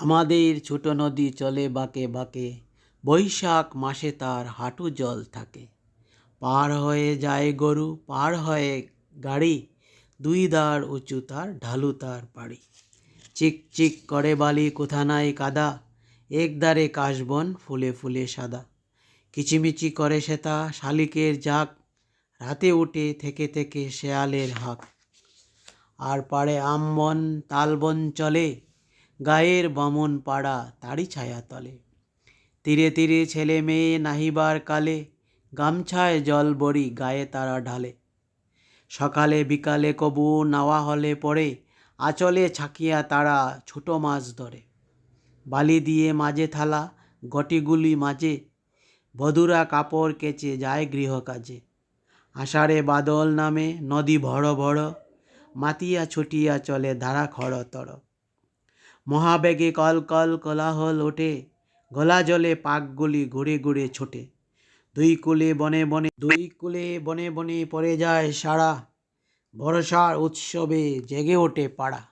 আমাদের ছোট নদী চলে বাঁকে বাঁকে, বৈশাখ মাসে তার হাঁটু জল থাকে। পার হয়ে যায় গরু, পার হয়ে গাড়ি, দুই দাঁড় উঁচু তার ঢালু তার পাড়ি। চিক চিক করে বালি, কোথা নাই কাদা একদারে কাশবন ফুলে ফুলে সাদা। কিচিমিচি করে সেতা, শালিকের জাক, রাতে উঠে থেকে থেকে শেয়ালের হাক। আর পাড়ে আমবন তালবন চলে গায়ের বামন পাড়া তারই ছায়া তলে তীরে তীরে ছেলে মেয়ে নাহিবার কালে গামছায় জল বড়ি গায়ে তারা ঢালে। সকালে বিকালে কবু নাওয়া হলে পড়ে আচলে ছাকিয়া তারা ছোট মাছ ধরে। বালি দিয়ে মাঝে থালা, গটিগুলি মাঝে, বধুরা কাপড় কেচে যায় গৃহকাজে। আষাঢ়ে বাদল নামে, নদী ভড় ভড়, মাতিয়া ছুটিয়া চলে ধারা খড়তর। মহাবেগে কল কল কলাহল ওঠে, গলা জলে পাকগুলি ঘুরে ঘুরে ছোটে। দুই কুলে বনে বনে, দুই কুলে বনে বনে পড়ে যায় সারা ভরসার উৎসবে জেগে ওঠে পাড়া।